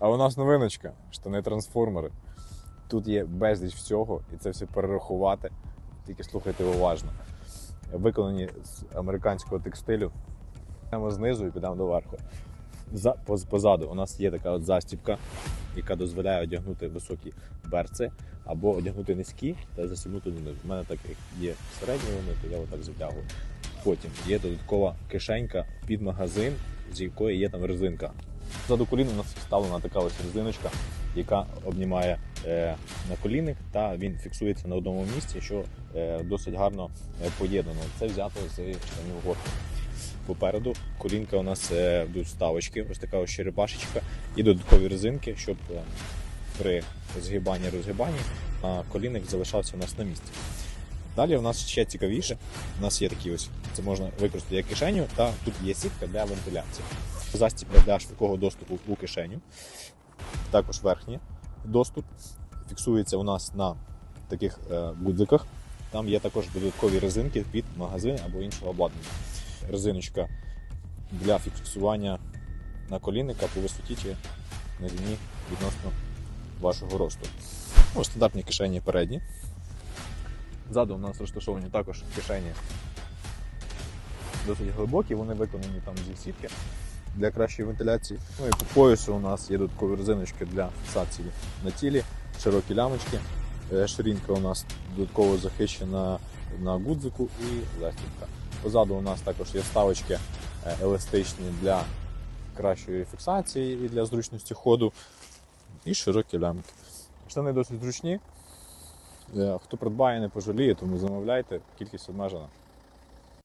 А у нас новиночка, штани трансформери. Тут є безліч всього, і це все перерахувати. Тільки слухайте уважно. Виконані з американського текстилю. Йдемо знизу і підемо доверху. За, поз- позаду у нас є така от застібка, яка дозволяє одягнути високі берці або одягнути низькі та застібнути донизу. У мене так як є середні вони, то я отак затягую. Потім є додаткова кишенька під магазин, з якої є там резинка. Позаду коліна у нас вставлена така ось резиночка, яка обнімає е, на колінник, та він фіксується на одному місці, що е, досить гарно е, поєднано. Це взято з штанів горки. Попереду колінка у нас е, йдуть вставочки, ось така ось черепашечка і додаткові резинки, щоб е, при згибанні розгибанні а, колінник залишався у нас на місці. Далі у нас ще цікавіше. У нас є такі ось, це можна використати як кишеню, та тут є сітка для вентиляції. Застібка для швидкого доступу у кишеню. Також верхній доступ фіксується у нас на таких е, гудзиках. Там є також додаткові резинки під магазин або іншого обладнання. Резиночка для фіксування на колінника по висоті чи на лінії відносно вашого росту. Ось стандартні кишені передні. Ззаду у нас розташовані також кишені досить глибокі, вони виконані там зі сітки для кращої вентиляції. Ну і по поясу у нас є додаткові резиночки для фіксації на тілі, широкі лямочки. Е, Ширинка у нас додатково захищена на гудзику і застібка. Позаду у нас також є вставочки е, еластичні для кращої фіксації і для зручності ходу, і широкі лямки. Штани досить зручні. Е, Хто придбає, не пожаліє, тому замовляйте, кількість обмежена.